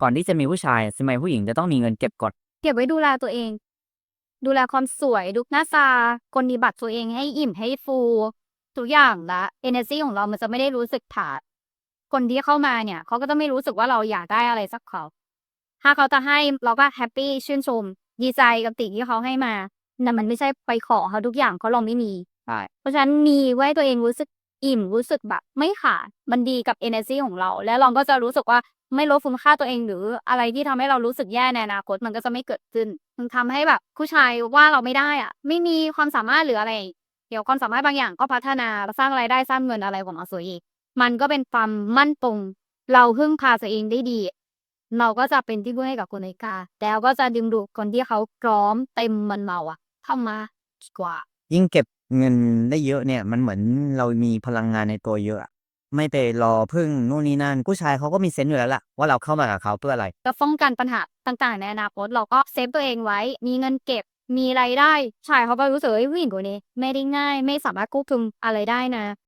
ก่อนที่จะมีผู้ชายทำไมผู้หญิงจะต้องมีเงินเก็บก่อน เก็บไว้ดูแลตัวเอง ดูแลความสวยดูหน้าตาคนดีบัตรตัวเองให้อิ่มให้ฟูทุกอย่างละ energy ของเรามันจะไม่ได้รู้สึกขาด คนที่เข้ามาเนี่ย เขาก็จะไม่รู้สึกว่าเราอยากได้อะไรสักเขา ถ้าเขาจะให้เราก็แฮปปี้ชื่นชม ดีใจกับสิ่งที่เขาให้มาแต่มันไม่ใช่ไปขอเขาทุกอย่างเขาะเราไม่มีใช่เพราะฉะนั้นมีไว้ตัวเองรู้สึก อิ่มรู้สึกแบบไม่ขาดมันดีกับ energy ของเรา แล้วเราก็จะรู้สึกว่าไม่ลดคุณค่าตัวเองหรืออะไรที่ทำให้เรารู้สึกแย่ในอนาคตมันก็จะไม่เกิดขึ้นมันทำให้แบบผู้ชายว่าเราไม่ได้อะไม่มีความสามารถหรืออะไร เดี๋ยวความสามารถบางอย่างก็พัฒนาสร้างรายได้สร้างเงินอะไรของเราสวยอีก มันก็เป็นความมั่นคงเราพึ่งพาตัวเองได้ดี เราก็จะเป็นที่พึ่งให้กับคนในกาแล้วก็จะดึงดูดคนที่เขาพร้อมเต็มมันเมาอะเข้ามาดีกว่า ยิ่งเก็บ เงินได้เยอะเนี่ย มันเหมือนเรามีพลังงานในตัวเยอะอะไม่ไปรอพึ่งนู่นนี่นั่นผู้ชายเขาก็มีเซนส์อยู่แล้วล่ะว่าเราเข้ามากับเขาเพื่ออะไร ก็ป้องกันปัญหาต่างๆ ในอนาคตเราก็เซฟตัวเองไว้ มีเงินเก็บ มีรายได้ชายเขาก็รู้สึกว่าเฮ้ยผู้หญิงคนนี้ ไม่ได้ง่าย ไม่สามารถควบคุมอะไรได้นะ